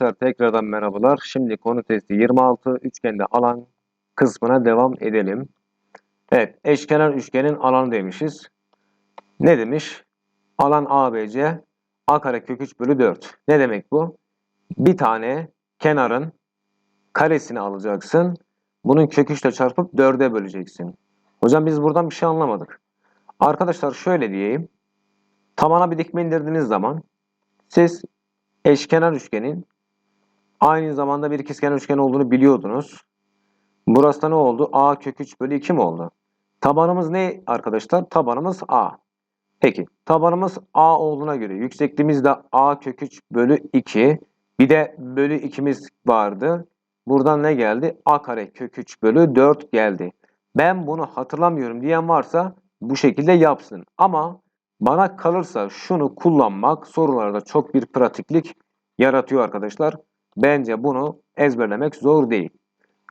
Arkadaşlar tekrardan merhabalar. Şimdi konu testi 26 üçgende alan kısmına devam edelim. Evet eşkenar üçgenin alanı demişiz. Ne demiş? Alan ABC A kare kök 3 bölü 4. Ne demek bu? Bir tane kenarın karesini alacaksın. Bunun kök 3 ile çarpıp 4'e böleceksin. Hocam biz buradan bir şey anlamadık. Arkadaşlar şöyle diyeyim. Tabana bir dikme indirdiğiniz zaman siz eşkenar üçgenin aynı zamanda bir ikizkenar üçgen olduğunu biliyordunuz. Burası da ne oldu? A kök 3 bölü 2 mi oldu? Tabanımız ne arkadaşlar? Tabanımız A. Peki tabanımız A olduğuna göre yüksekliğimiz de A kök 3 bölü 2. Bir de bölü 2'miz vardı. Buradan ne geldi? A kare kök 3 bölü 4 geldi. Ben bunu hatırlamıyorum diyen varsa bu şekilde yapsın. Ama bana kalırsa şunu kullanmak sorularda çok bir pratiklik yaratıyor arkadaşlar. Bence bunu ezberlemek zor değil.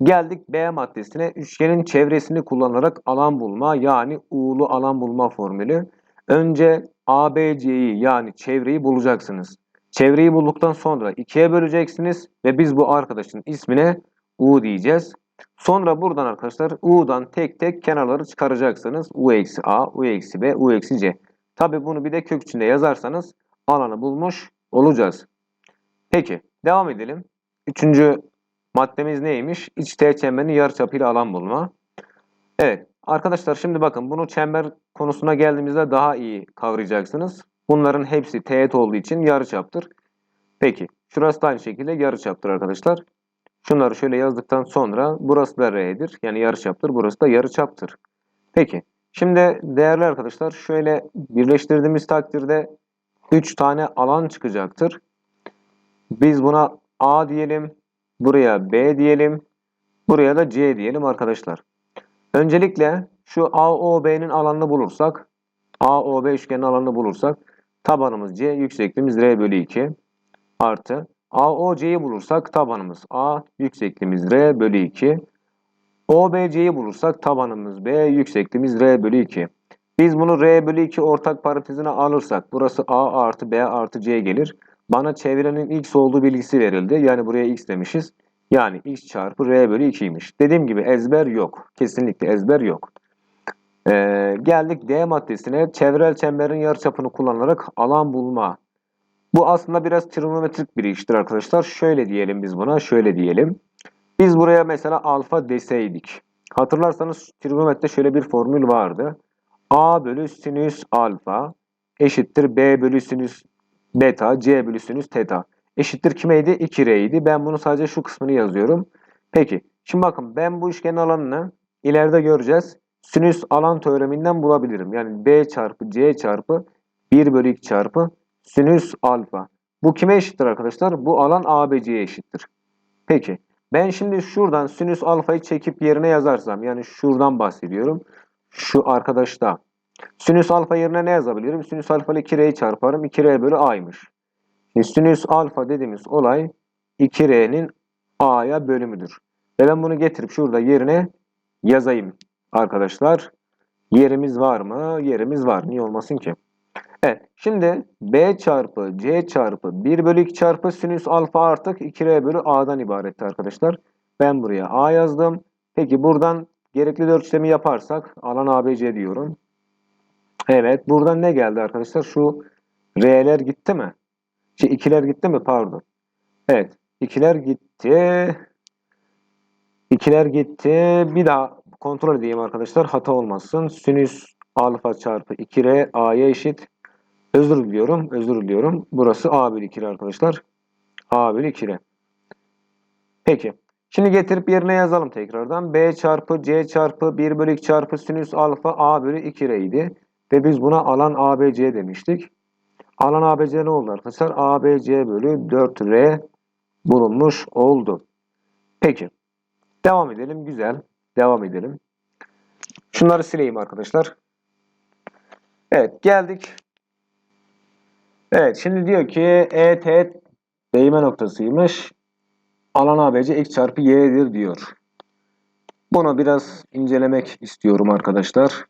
Geldik B maddesine. Üçgenin çevresini kullanarak alan bulma yani U'lu alan bulma formülü. Önce ABC'yi yani çevreyi bulacaksınız. Çevreyi bulduktan sonra ikiye böleceksiniz ve biz bu arkadaşın ismine U diyeceğiz. Sonra buradan arkadaşlar U'dan tek tek kenarları çıkaracaksınız. U eksi A, U eksi B, U eksi C. Tabi bunu bir de kök içinde yazarsanız alanı bulmuş olacağız. Peki devam edelim. Üçüncü maddemiz neymiş? İç teğet çemberin yarıçapıyla alan bulma. Evet arkadaşlar şimdi bakın bunu çember konusuna geldiğimizde daha iyi kavrayacaksınız. Bunların hepsi teğet olduğu için yarıçaptır. Peki şurası da aynı şekilde yarıçaptır arkadaşlar. Şunları şöyle yazdıktan sonra burası da R'dir. Yani yarıçaptır. Burası da yarıçaptır. Peki Şimdi değerli arkadaşlar şöyle birleştirdiğimiz takdirde 3 tane alan çıkacaktır. Biz buna A diyelim. Buraya B diyelim. Buraya da C diyelim arkadaşlar. Öncelikle şu AOB'nin alanını bulursak AOB üçgenin alanını bulursak tabanımız C, yüksekliğimiz R bölü 2 artı AOC'yi bulursak tabanımız A, yüksekliğimiz R bölü 2 OBC'yi bulursak tabanımız B, yüksekliğimiz R bölü 2. Biz bunu R bölü 2 ortak parantezine alırsak burası A artı B artı C gelir. Bana çevrenin x olduğu bilgisi verildi. Yani buraya x demişiz. Yani x çarpı R bölü 2'ymiş. Dediğim gibi ezber yok. Kesinlikle ezber yok. Ee, geldik D maddesine. Çevrel çemberin yarıçapını kullanarak alan bulma. Bu aslında biraz trigonometrik bir iştir arkadaşlar. Şöyle diyelim biz buna. Şöyle diyelim. Biz buraya mesela alfa deseydik. Hatırlarsanız trigonometride şöyle bir formül vardı. A bölü sinüs alfa eşittir B bölü sinüs beta C bölü sinüs teta. Eşittir kimeydi? 2R idi. Ben bunu sadece şu kısmını yazıyorum. Peki. Şimdi bakın ben bu üçgenin alanını ileride göreceğiz. Sinüs alan teoreminden bulabilirim. Yani B çarpı C çarpı 1 bölü 2 çarpı sinüs alfa. Bu kime eşittir arkadaşlar? Bu alan ABC'ye eşittir. Peki. Ben şimdi şuradan sinüs alfayı çekip yerine yazarsam yani şuradan bahsediyorum. Şu arkadaşta. Sinüs alfa yerine ne yazabilirim? Sinüs alfa ile 2R'yi çarparım. 2R bölü A'ymış. Sinüs alfa dediğimiz olay 2R'nin A'ya bölümüdür. Ve ben bunu getirip şurada yerine yazayım arkadaşlar. Yerimiz var mı? Yerimiz var. Niye olmasın ki? Evet. Şimdi B çarpı C çarpı 1 bölü 2 çarpı sinüs alfa artık 2R bölü A'dan ibaretti arkadaşlar. Ben buraya A yazdım. Peki buradan gerekli dört işlemi yaparsak alan ABC diyorum. Evet. Buradan ne geldi arkadaşlar? Şu R'ler gitti mi? Şu ikiler gitti mi? Pardon. Evet. ikiler gitti. İkiler gitti. Bir daha kontrol edeyim arkadaşlar. Hata olmasın. Sinüs alfa çarpı 2R A'ya eşit. Özür diliyorum. Özür diliyorum. Burası A bölü 2 arkadaşlar. A bölü 2 Peki. Şimdi getirip yerine yazalım tekrardan. B çarpı C çarpı 1 bölü 2 çarpı sinüs alfa A bölü 2 idi. Ve biz buna alan ABC demiştik. Alan ABC ne oldu arkadaşlar? ABC bölü 4R bulunmuş oldu. Peki. Devam edelim. Güzel. Devam edelim. Şunları sileyim arkadaşlar. Evet geldik Evet şimdi diyor ki E teğet değme noktasıymış. Alan ABC x çarpı y'dir diyor. Bunu biraz incelemek istiyorum arkadaşlar.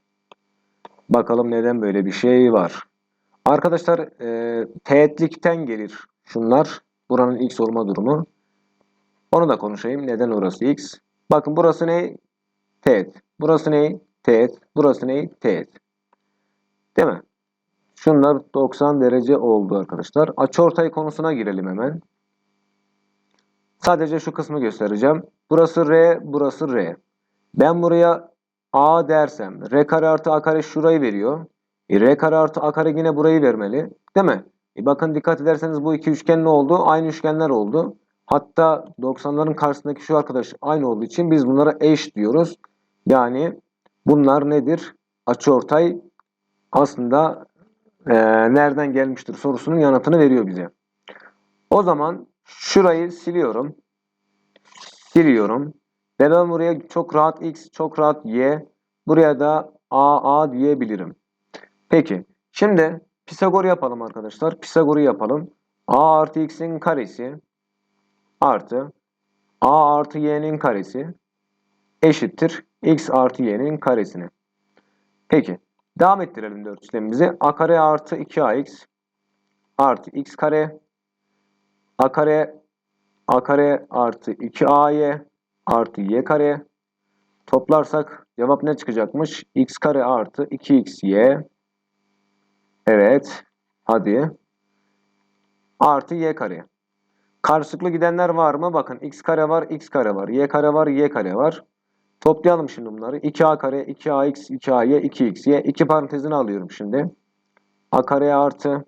Bakalım neden böyle bir şey var. Arkadaşlar e, teğetlikten gelir şunlar. Buranın x olma durumu. Onu da konuşayım. Neden orası x? Bakın burası ne? Teğet. Burası ne? Teğet. Burası ne? Teğet. Değil mi? Şunlar 90 derece oldu arkadaşlar. Açıortay konusuna girelim hemen. Sadece şu kısmı göstereceğim. Burası R, burası R. Ben buraya A dersem R kare artı A kare şurayı veriyor. E, R kare artı A kare yine burayı vermeli. Değil mi? E, bakın dikkat ederseniz bu iki üçgen ne oldu? Aynı üçgenler oldu. Hatta 90'ların karşısındaki şu arkadaş aynı olduğu için biz bunlara eş diyoruz. Yani bunlar nedir? Açıortay aslında e, nereden gelmiştir sorusunun yanıtını veriyor bize. O zaman şurayı siliyorum. Siliyorum. Ve buraya çok rahat x, çok rahat y. Buraya da a, a diyebilirim. Peki. Şimdi Pisagor yapalım arkadaşlar. Pisagor'u yapalım. a artı x'in karesi artı a artı y'nin karesi eşittir x artı y'nin karesine. Peki. Devam ettirelim dört işlemimizi. a kare artı 2ax artı x kare a kare a kare artı 2ay artı y kare toplarsak cevap ne çıkacakmış? x kare artı 2xy evet hadi artı y kare. Karşılıklı gidenler var mı? Bakın x kare var, x kare var, y kare var, y kare var. Toplayalım şimdi bunları. 2a kare, 2ax, 2ay, 2xy. iki parantezini alıyorum şimdi. a kare artı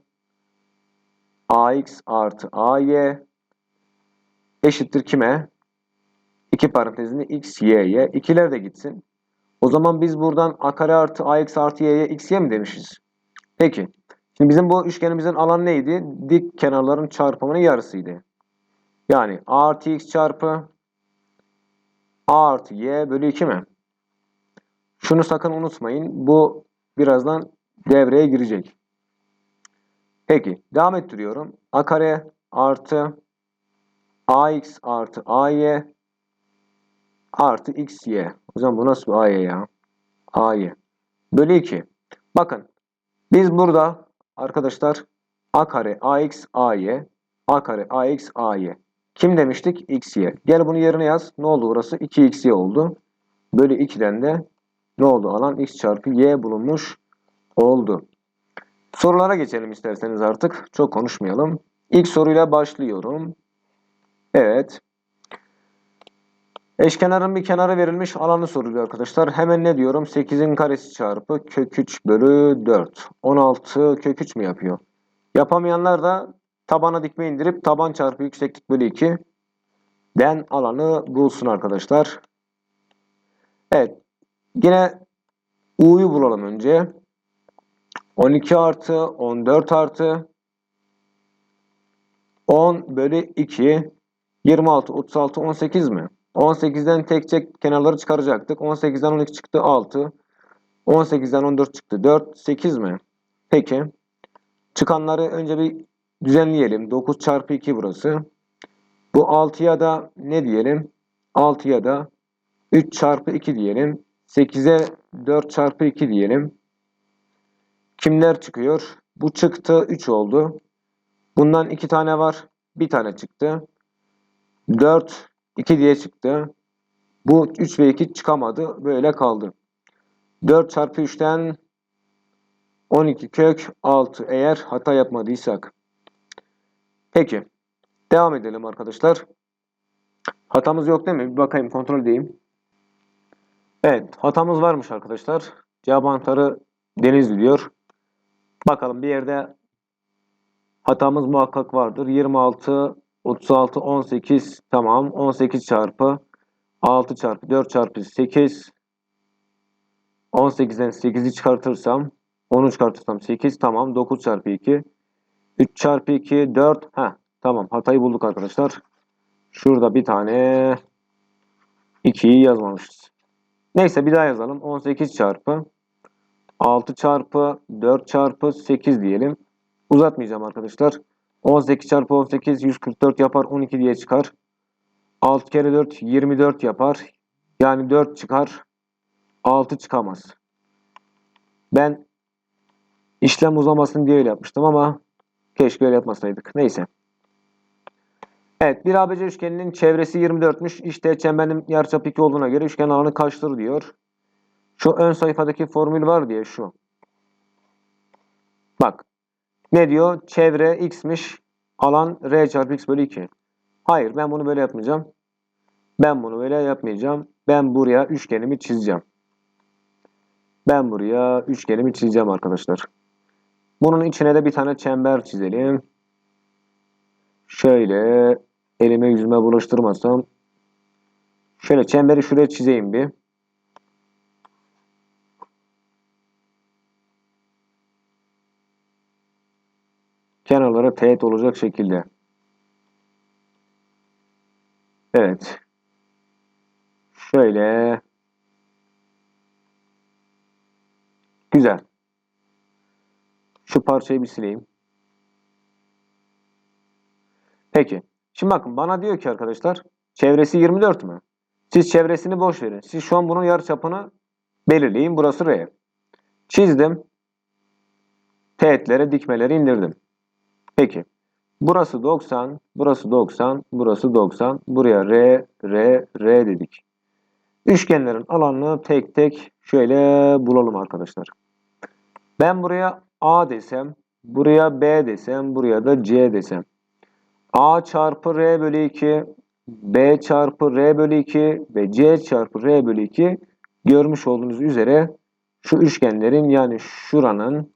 ax artı ay eşittir kime? İki parantezinde x, y'ye. İkiler de gitsin. O zaman biz buradan a kare artı ax artı y'ye x, y mi demişiz? Peki. Şimdi bizim bu üçgenimizin alanı neydi? Dik kenarların çarpımının yarısıydı. Yani a artı x çarpı a artı y bölü 2 mi? Şunu sakın unutmayın. Bu birazdan devreye girecek. Peki. Devam ettiriyorum. a kare artı ax artı ay artı xy. O zaman bu nasıl bir ay ya? ay. Bölü 2. Bakın. Biz burada arkadaşlar a kare ax ay a kare ax ay. Kim demiştik? xy. Gel bunu yerine yaz. Ne oldu burası? 2xy oldu. Bölü 2'den de ne oldu? Alan x çarpı y bulunmuş oldu. Sorulara geçelim isterseniz artık. Çok konuşmayalım. İlk soruyla başlıyorum. Evet. Eşkenarın bir kenarı verilmiş alanı soruluyor arkadaşlar. Hemen ne diyorum? 8'in karesi çarpı kök 3 bölü 4. 16 kök 3 mü yapıyor? Yapamayanlar da tabana dikme indirip taban çarpı yükseklik bölü 2 den alanı bulsun arkadaşlar. Evet. Yine U'yu bulalım önce. 12 artı 14 artı 10 bölü 2 26, 36, 18 mi? 18'den tek tek kenarları çıkaracaktık. 18'den 12 çıktı 6. 18'den 14 çıktı 4. 8 mi? Peki. Çıkanları önce bir düzenleyelim. 9 çarpı 2 burası. Bu 6'ya da ne diyelim? 6'ya da 3 çarpı 2 diyelim. 8'e 4 çarpı 2 diyelim. Kimler çıkıyor? Bu çıktı 3 oldu. Bundan 2 tane var. Bir tane çıktı. 4 2 diye çıktı. Bu 3 ve 2 çıkamadı. Böyle kaldı. 4 çarpı 3'ten 12 kök 6 eğer hata yapmadıysak. Peki. Devam edelim arkadaşlar. Hatamız yok değil mi? Bir bakayım kontrol edeyim. Evet hatamız varmış arkadaşlar. Cevap anahtarı Denizli diyor. Bakalım bir yerde hatamız muhakkak vardır. 26 36, 18 tamam. 18 çarpı 6 çarpı 4 çarpı 8 18'den 8'i çıkartırsam 10'u çıkartırsam 8 tamam. 9 çarpı 2 3 çarpı 2 4 Heh, tamam hatayı bulduk arkadaşlar. Şurada bir tane 2'yi yazmamışız. Neyse bir daha yazalım. 18 çarpı 6 çarpı 4 çarpı 8 diyelim. Uzatmayacağım arkadaşlar. 18 çarpı 18 144 yapar. 12 diye çıkar. 6 kere 4 24 yapar. Yani 4 çıkar. 6 çıkamaz. Ben işlem uzamasın diye öyle yapmıştım ama keşke öyle yapmasaydık. Neyse. Evet bir ABC üçgeninin çevresi 24'müş. İşte çemberin yarıçapı 2 olduğuna göre üçgen alanı kaçtır diyor. Şu ön sayfadaki formül var diye şu. Bak. Ne diyor? Çevre x'miş. Alan r çarpı x bölü 2. Hayır ben bunu böyle yapmayacağım. Ben bunu böyle yapmayacağım. Ben buraya üçgenimi çizeceğim. Ben buraya üçgenimi çizeceğim arkadaşlar. Bunun içine de bir tane çember çizelim. Şöyle elime yüzüme bulaştırmasam. Şöyle çemberi şuraya çizeyim bir. Kenarlara teğet olacak şekilde. Evet. Şöyle. Güzel. Şu parçayı bir sileyim. Peki. Şimdi bakın bana diyor ki arkadaşlar çevresi 24 mü? Siz çevresini boş verin. Siz şu an bunun yarıçapını belirleyin. Burası R. Çizdim. Teğetlere dikmeleri indirdim. Peki. Burası 90, burası 90, burası 90. Buraya R, R, R dedik. Üçgenlerin alanını tek tek şöyle bulalım arkadaşlar. Ben buraya A desem, buraya B desem, buraya da C desem. A çarpı R bölü 2, B çarpı R bölü 2 ve C çarpı R bölü 2 görmüş olduğunuz üzere şu üçgenlerin yani şuranın,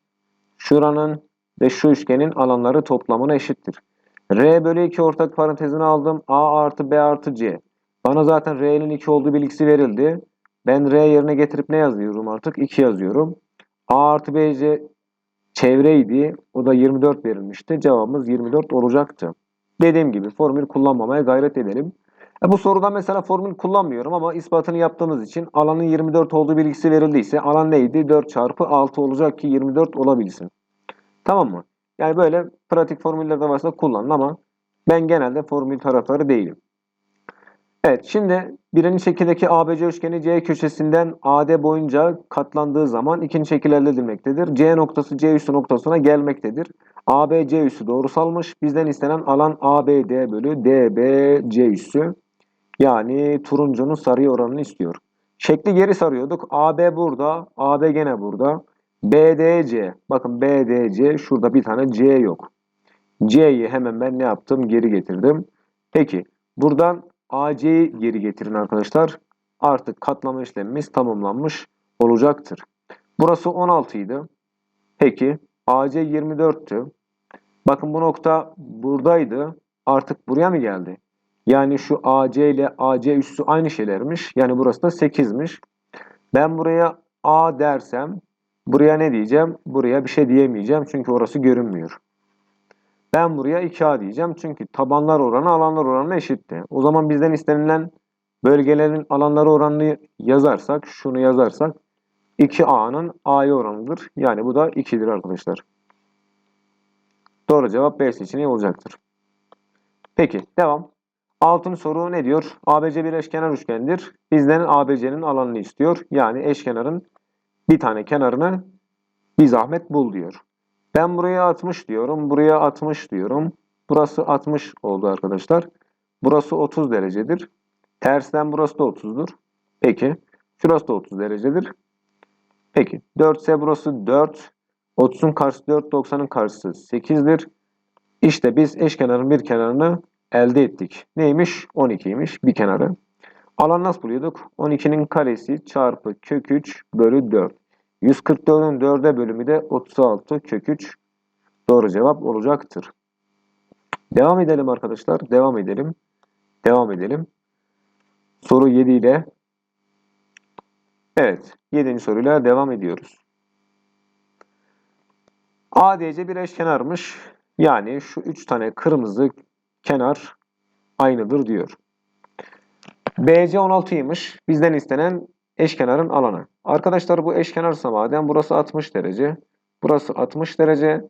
şuranın ve şu üçgenin alanları toplamına eşittir. R bölü 2 ortak parantezine aldım. A artı B artı C. Bana zaten R'nin 2 olduğu bilgisi verildi. Ben R yerine getirip ne yazıyorum artık? 2 yazıyorum. A artı B C çevreydi. O da 24 verilmişti. Cevabımız 24 olacaktı. Dediğim gibi formül kullanmamaya gayret edelim. E bu soruda mesela formül kullanmıyorum ama ispatını yaptığımız için alanın 24 olduğu bilgisi verildiyse alan neydi? 4 çarpı 6 olacak ki 24 olabilsin. Tamam mı? Yani böyle pratik formüller de varsa kullanın ama ben genelde formül taraftarı değilim. Evet şimdi birinci şekildeki ABC üçgeni C köşesinden AD boyunca katlandığı zaman ikinci şekil elde edilmektedir. C noktası C üssü noktasına gelmektedir. ABC üssü doğrusalmış. Bizden istenen alan ABD bölü DBC üssü. Yani turuncunun sarıya oranını istiyor. Şekli geri sarıyorduk. AB burada, AB gene burada. BDC. Bakın BDC şurada bir tane C yok. C'yi hemen ben ne yaptım? Geri getirdim. Peki buradan AC'yi geri getirin arkadaşlar. Artık katlama işlemimiz tamamlanmış olacaktır. Burası 16 idi. Peki AC 24'tü. Bakın bu nokta buradaydı. Artık buraya mı geldi? Yani şu AC ile AC üssü aynı şeylermiş. Yani burası da 8'miş. Ben buraya A dersem buraya ne diyeceğim? Buraya bir şey diyemeyeceğim. Çünkü orası görünmüyor. Ben buraya 2A diyeceğim. Çünkü tabanlar oranı alanlar oranına eşitti. O zaman bizden istenilen bölgelerin alanları oranını yazarsak, şunu yazarsak 2A'nın A'ya oranıdır. Yani bu da 2'dir arkadaşlar. Doğru cevap B seçeneği olacaktır. Peki devam. Altın soru ne diyor? ABC bir eşkenar üçgendir. Bizden ABC'nin alanını istiyor. Yani eşkenarın bir tane kenarını bir zahmet bul diyor. Ben buraya 60 diyorum. Buraya 60 diyorum. Burası 60 oldu arkadaşlar. Burası 30 derecedir. Tersten burası da 30'dur. Peki. Şurası da 30 derecedir. Peki. 4 ise burası 4. 30'un karşısı 4, 90'ın karşısı 8'dir. İşte biz eşkenarın bir kenarını elde ettik. Neymiş? 12'ymiş bir kenarı. Alan nasıl buluyorduk? 12'nin karesi çarpı kök 3 bölü 4. 144'ün 4'e bölümü de 36 kök 3. Doğru cevap olacaktır. Devam edelim arkadaşlar. Devam edelim. Devam edelim. Soru 7 ile Evet. 7. soruyla devam ediyoruz. ADC bir eşkenarmış. Yani şu 3 tane kırmızı kenar aynıdır diyor. BC 16'ymış. Bizden istenen eşkenarın alanı. Arkadaşlar bu eşkenarsa madem burası 60 derece, burası 60 derece,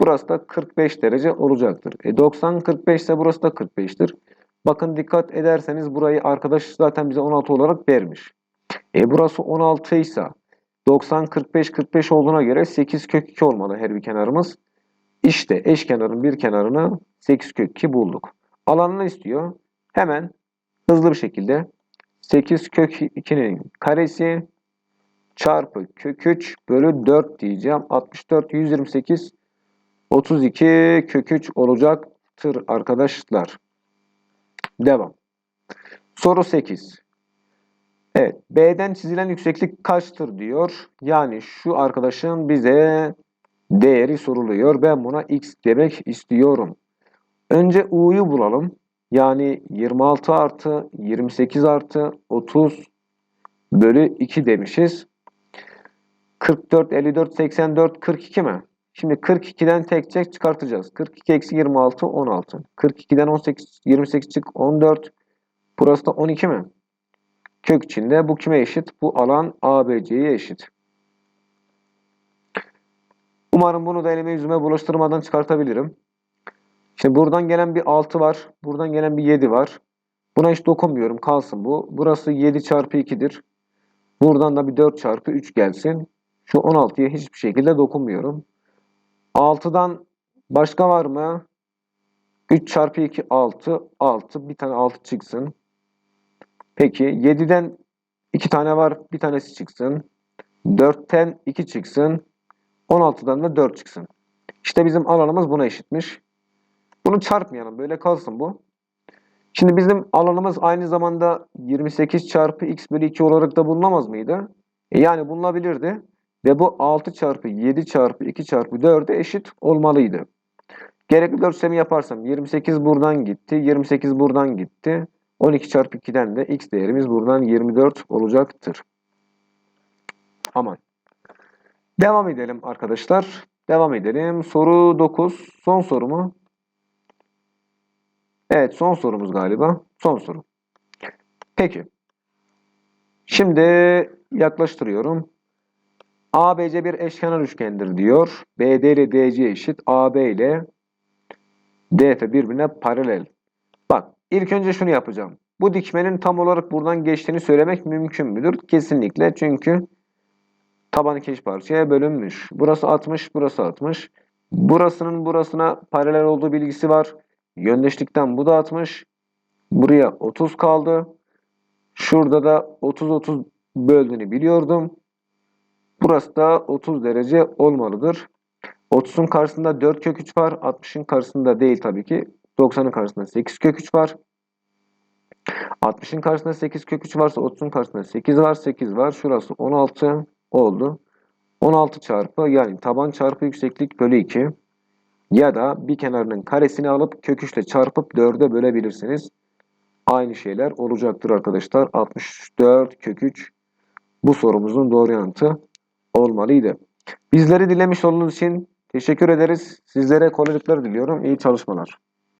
burası da 45 derece olacaktır. E 90 45 ise burası da 45'tir. Bakın dikkat ederseniz burayı arkadaş zaten bize 16 olarak vermiş. E burası 16 ise 90 45 45 olduğuna göre 8 kök 2 olmalı her bir kenarımız. İşte eşkenarın bir kenarını 8 kök 2 bulduk. alanını istiyor. Hemen hızlı bir şekilde 8 kök 2'nin karesi çarpı kök 3 bölü 4 diyeceğim. 64, 128, 32 kök 3 olacaktır arkadaşlar. Devam. Soru 8. Evet. B'den çizilen yükseklik kaçtır diyor. Yani şu arkadaşın bize değeri soruluyor. Ben buna x demek istiyorum. Önce u'yu bulalım. Yani 26 artı 28 artı 30 bölü 2 demişiz. 44, 54, 84, 42 mi? Şimdi 42'den tek tek çıkartacağız. 42 eksi 26, 16. 42'den 18, 28 çık, 14. Burası da 12 mi? Kök içinde bu kime eşit? Bu alan ABC'ye eşit. Umarım bunu da elime yüzüme bulaştırmadan çıkartabilirim. Şimdi buradan gelen bir 6 var. Buradan gelen bir 7 var. Buna hiç dokunmuyorum. Kalsın bu. Burası 7 çarpı 2'dir. Buradan da bir 4 çarpı 3 gelsin. Şu 16'ya hiçbir şekilde dokunmuyorum. 6'dan başka var mı? 3 çarpı 2 6. 6. Bir tane 6 çıksın. Peki 7'den 2 tane var. Bir tanesi çıksın. 4'ten 2 çıksın. 16'dan da 4 çıksın. İşte bizim alanımız buna eşitmiş. Bunu çarpmayalım. Böyle kalsın bu. Şimdi bizim alanımız aynı zamanda 28 çarpı x bölü 2 olarak da bulunamaz mıydı? E yani bulunabilirdi. Ve bu 6 çarpı 7 çarpı 2 çarpı 4'e eşit olmalıydı. Gerekli 4 işlemi yaparsam 28 buradan gitti. 28 buradan gitti. 12 çarpı 2'den de x değerimiz buradan 24 olacaktır. Aman. Devam edelim arkadaşlar. Devam edelim. Soru 9. Son soru mu? Evet son sorumuz galiba. Son soru. Peki. Şimdi yaklaştırıyorum. ABC bir eşkenar üçgendir diyor. BD ile DC eşit. AB ile DF birbirine paralel. Bak ilk önce şunu yapacağım. Bu dikmenin tam olarak buradan geçtiğini söylemek mümkün müdür? Kesinlikle. Çünkü taban iki parçaya bölünmüş. Burası 60, burası 60. Burasının burasına paralel olduğu bilgisi var. Yöndeşlikten bu da 60. Buraya 30 kaldı. Şurada da 30-30 böldüğünü biliyordum. Burası da 30 derece olmalıdır. 30'un karşısında 4 kök 3 var. 60'ın karşısında değil tabii ki. 90'ın karşısında 8 kök 3 var. 60'ın karşısında 8 kök 3 varsa 30'un karşısında 8 var. 8 var. Şurası 16 oldu. 16 çarpı yani taban çarpı yükseklik bölü 2. Ya da bir kenarının karesini alıp kök 3 ile çarpıp 4'e bölebilirsiniz. Aynı şeyler olacaktır arkadaşlar. 64 kök 3 bu sorumuzun doğru yanıtı olmalıydı. Bizleri dinlemiş olduğunuz için teşekkür ederiz. Sizlere kolaylıklar diliyorum. İyi çalışmalar.